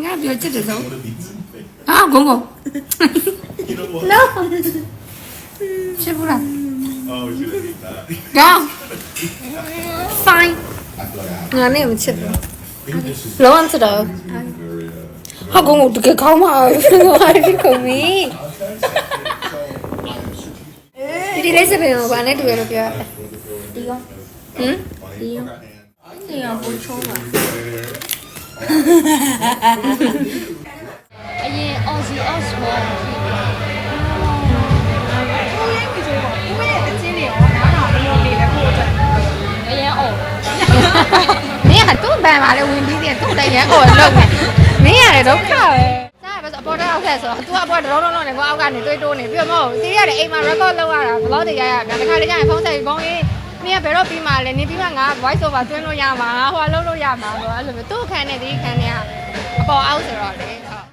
내가 별자리에서 아 공고 no 시부라 go fine 아니 미친 로만스러 아 공고 어떻게 가마 알리 거미 이래서 배워 안에 두 개로 배워 이거 응 이거 이거 뭐 좋아 ပြောဒီကောဟမ် funny. Okay. ဒီရောဘူချုံးပါအရင် Aussie Osborne အရင်အော်မင်းကသူ့ဘန်ပါလေဝင်ပြီးတယ်သူ့တိုင်ရန်အော်လုံးနေမင်းရတယ်ဒုက္ခပဲစားပဲဆိုအပေါ်တော့အောက်ဆက်ဆိုတော့ तू အပေါ်တော့လုံးလုံးနဲ့ကိုအောက်ကနေတွေးတိုးနေပြီးတော့မဟုတ်တီးရတယ်အိမ်မှာ record လုပ်ရတာဘလော့တွေရရပြန်တစ်ခါလေးကျရင်ဖုန်းဆက်ပြီးဘုံရေး မင်းကဘယ်တော့ပြီးမှလဲနေပြီးမှငါ voice over သွင်းလို့ရမှာငါဟိုလုပ်လို့ရမှာဆိုတော့အဲ့လိုမျိုးသူ့အခန်းနဲ့ဒီအခန်းနဲ့ကအပေါ်အောက်ဆိုတော့လေဟုတ်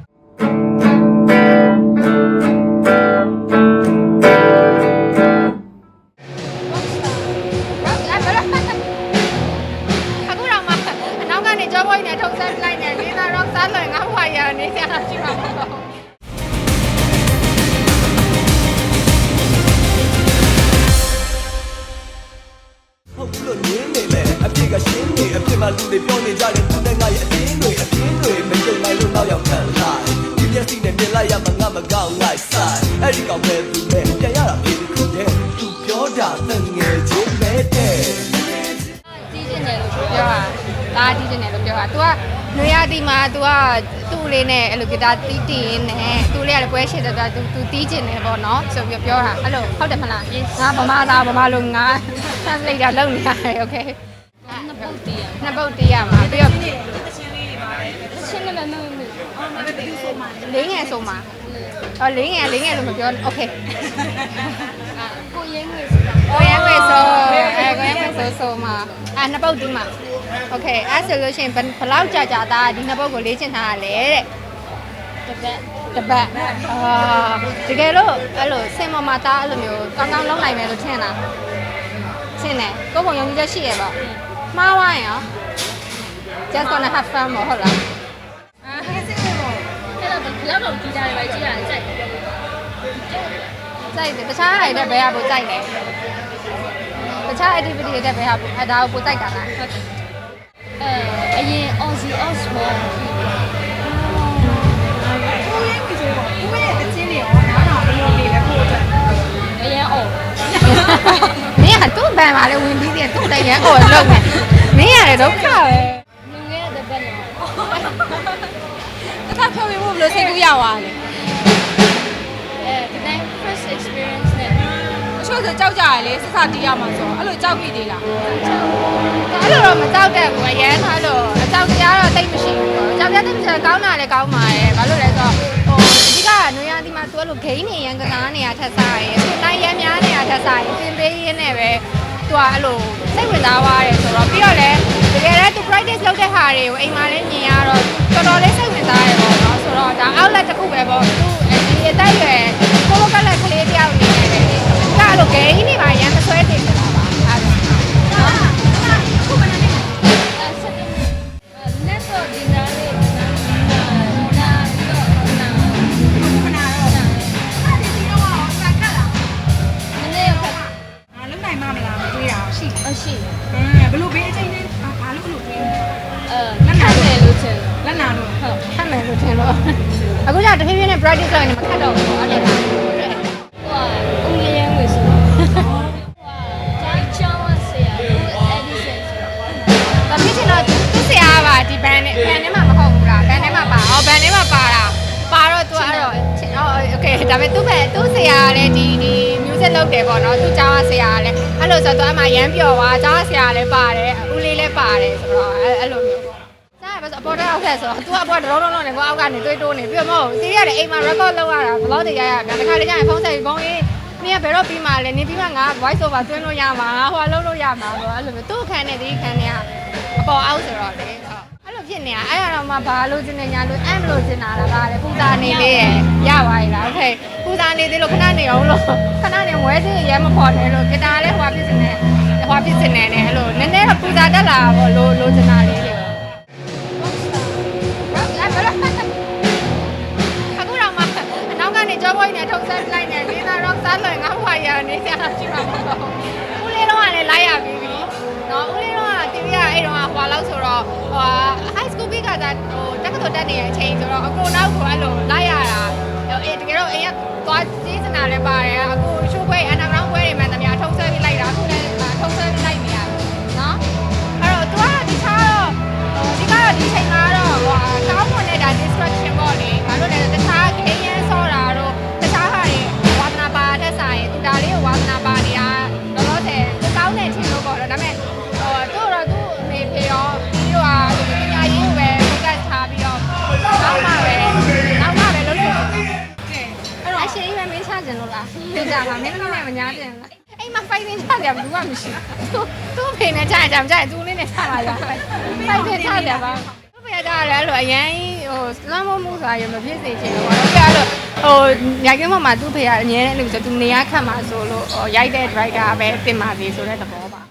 တွေပြောနေကြတယ်သူနဲ့ငါရဲ့အတင်းတွေအတင်းတွေမကြုံနိုင်လို့နောက်ရောက်ခံလာဒီမျက်စိနဲ့မြင်လိုက်ရမှာငါမကောင်းလိုက်ဆိုင်အဲ့ဒီကောင်ပဲသူနဲ့ပြန်ရတာဖြစ်ခုတဲ့သူပြောတာတငယ်ချင်းပဲတဲ့ ကြီးကျင်တယ်လို့ ပြောတာဒါအတီးတင်တယ်လို့ပြောတာ तू ကနွေရတီမှာ तू ကသူ့လေးနဲ့အဲ့လိုဂီတာတီးတီးရင်းနဲ့သူ့လေးကလည်းပွဲရှိတဲ့တော့ तू तू တီးကျင်တယ်ပေါ့နော်ဆိုပြီးပြောတာအဲ့လိုဟုတ်တယ်မလားငါဗမာသားဗမာလိုငါ translate တာလုပ်နေရတယ် okay နှစ်ပုတ်တည်းရနှစ်ပုတ်တီးရမှာပြီးတော့ချင်းနဲ့မမမလေးငယ်ဆိုမှာအော်လေးငယ်လေးငယ်လို့မပြော okay ကိုရင်းငွေဆိုတာကိုရမ်းမယ်ဆိုအဲကိုရမ်းမယ်ဆိုဆိုမှာအဲနှစ်ပုတ်တီးမှာ okay အဲ့ဆိုလို့ရှိရင်ဘယ်ဘယ်လောက်ကြာကြာသားဒီနှစ်ပုတ်ကိုလေ့ကျင့်ထားရလဲတဲ့တစ်ပတ်တပတ်အာတကယ်လို့အဲ့လိုစင်မမသားအဲ့လိုမျိုးကောင်းကောင်းလုံးနိုင်မယ်လို့ထင်လားထင်တယ်ကိုယ်ပုံယုံကြည်ချက်ရှိရပေါ့ မှားဝိုင်းရော just gonna have fun မဟုတ်လားအဲ့တော့ဘယ်လောက်တော့ကြီးတာတွေပဲကြီးတာကြိုက်တယ်ကြိုက်တယ်တခြားအရာတွေဘယ်ဟာပိုကြိုက်လဲတခြား activity တွေဘယ်ဟာအဒါကိုပိုကြိုက်တာလားအဲအရင် Aussie Osborne င်းကသူ့ဘန်ပါလေဝင်ပြီးတယ်သူ့တိုင်ရန်အော်လုံးနေမင်းရတယ်ဒုက္ခပဲငငယ်တဲ့ဘက်နော်တစ်ခါပြောပြီးဘလို့စိတ်ကူးရသွားတယ်အဲဒီတိုင်း first experience နဲ့အချို့ဆိုကြောက်ကြရလေစစတီးရမှာဆိုအဲ့လိုကြောက်ပြီသေးလားအဲ့လိုတော့မကြောက်တတ်ဘူးအရန်ထားလို့အကြောက်တရားတော့တိတ်မရှိဘူးပေါ့ကြောက်တရားတိတ်မရှိကောင်းတာလည်းကောင်းပါရဲ့ဘာလို့လဲဆိုတော့ဟိုအဓိကနွေရာသီမှာသူအဲ့လိုဂိမ်းနေရန်ကစားနေရထက်စားရဲ့သူနိုင်ရန်များနေရထက်စားရင်ပြင်ပေးရင်းနဲ့ပဲ သူကအဲ့လိုစိတ်ဝင်စားသွားတယ်ဆိုတော့ပြီးတော့လည်းတကယ်လည်းသူ practice လုပ်တဲ့ဟာတွေကိုအိမ်မှာလည်းမြင်ရတော့တော်တော်လေးစိတ်ဝင်စားရပေါ့ ရှိအရှိအဲဘလို့ဘေးအချိန်နဲ့ဘာလို့ဘလို့တွေးအဲလက်ခံတယ်လို့ချင်လက်နာလို့ဟုတ်ခက်မယ်လို့ထင်တော့အခုကျတဖြည်းဖြည်းနဲ့ practice လုပ်ရင်မခက်တော့ဘူးပေါ့အဲ့ဒါဟိုကဦးလေးရဲငွေဆိုဟိုကတိုင်းချောင်းဝဆရာဦး edition ဆိုဒါဖြစ်ချင်တော့သူဆရာကပါဒီ band နဲ့ band ထဲမှာမဟုတ်ဘူးလား band ထဲမှာပါဟော band ထဲမှာပါတာပါတော့ तू အဲ့တော့အော် okay ဒါပေမဲ့သူ့ဘက်သူ့ဆရာကလည်းဒီဒီ music လုပ်တယ်ပေါ့နော်သူကျောင်းကဆရာကလည်းအဲ့လိုဆိုတော့ तू အမှရမ်းပျော်သွားကျောင်းကဆရာကလည်းပါတယ်ဦးလေးလည်းပါတယ်ဆိုတော့အဲ့အဲ့လိုမျိုးပေါ့စားပဲဆိုအပေါ်တော့အောက်ဆက်ဆိုတော့ तू အပေါ်တော့လုံးလုံးနဲ့ကိုအောက်ကနေတွေးတိုးနေပြီးတော့မဟုတ်တီးရတယ်အိမ်မှာ record လုပ်ရတာဘလော့တွေရရပြန်တစ်ခါလေးကျရင်ဖုန်းဆက်ပြီးဘုံရေးမင်းကဘယ်တော့ပြီးမှလဲနေပြီးမှငါ voice over သွင်းလို့ရမှာငါဟိုလုပ်လို့ရမှာဆိုတော့အဲ့လိုမျိုးသူ့အခန်းနဲ့ဒီအခန်းနဲ့ကအပေါ်အောက်ဆိုတော့လေဟုတ်အဲ့လို ဖြစ်နေတာအဲ့ဒါတော့မှဘာလို့ကျင်နေညာလို့အဲ့မလို့ကျင်တာလားဗါလေပူဇာနေလေးရရပါရဲ့လားโอเคပူဇာနေသေးလို့ခဏနေအောင်လို့ခဏနေဝဲသေးရဲမပေါ်နဲ့လို့ဂီတာလည်းဟွာဖြစ်နေဟွာဖြစ်နေတယ်အဲ့လိုနည်းနည်းတော့ပူဇာတက်လာပေါ့လို့လို့ကျင်တာလေး ကဟိုတက္ကသိုလ်တက်နေတဲ့အချိန်ဆိုတော့အကိုနောက်ကိုက ကြပါမင်းတို့နဲ့မညာကျင်လားအိမ်မှာ fighting ချကြဘူးကမရှိသူသူ့ဖေနဲ့ချကြမချသူလေးနဲ့ချလာကြ fighting ချကြပါသူ့ဖေကလည်းအဲ့လိုအရင်ဟိုစလမ်းမမှုဆိုတာရမဖြစ်စေချင်ဘူးပေါ့နော်အဲ့တော့ဟိုရိုက်ကင်းပေါ်မှာသူ့ဖေကအငြင်းတဲ့လူဆိုသူနေရခတ်မှာဆိုလို့ဟိုရိုက်တဲ့ driver ပဲတင်ပါသေးဆိုတဲ့သဘောပါ